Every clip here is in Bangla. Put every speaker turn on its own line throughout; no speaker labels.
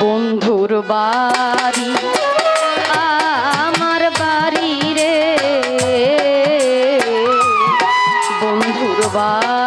বন্ধুর বাড়ি আমার বাড়ি রে। বন্ধুর বাড়ি।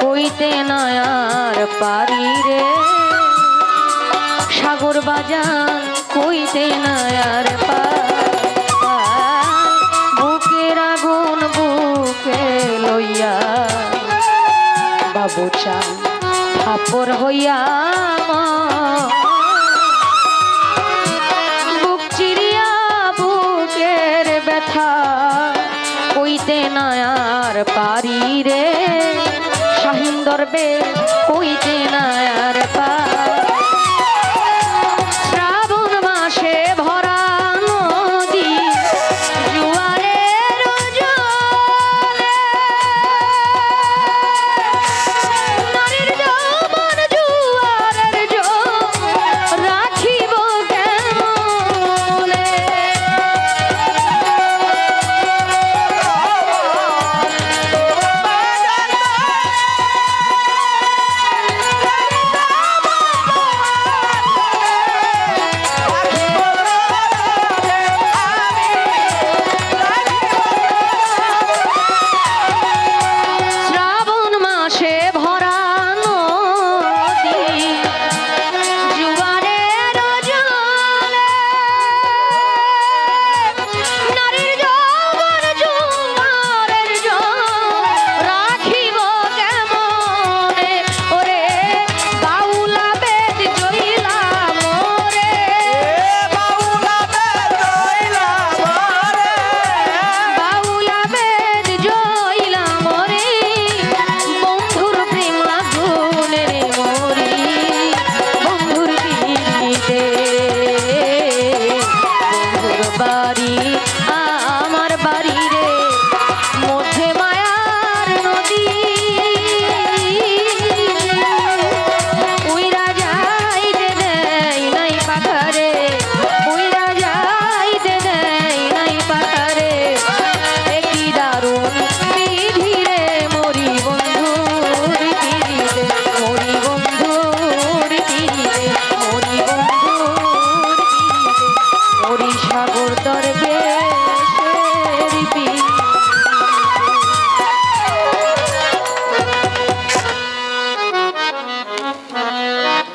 হইতে নয়ার
পারি রে। সাগর বাজার কইতে নয়ার বুকের আগুন বুকে লইয়া বাবু চাল থাপর হইয়া পারি রে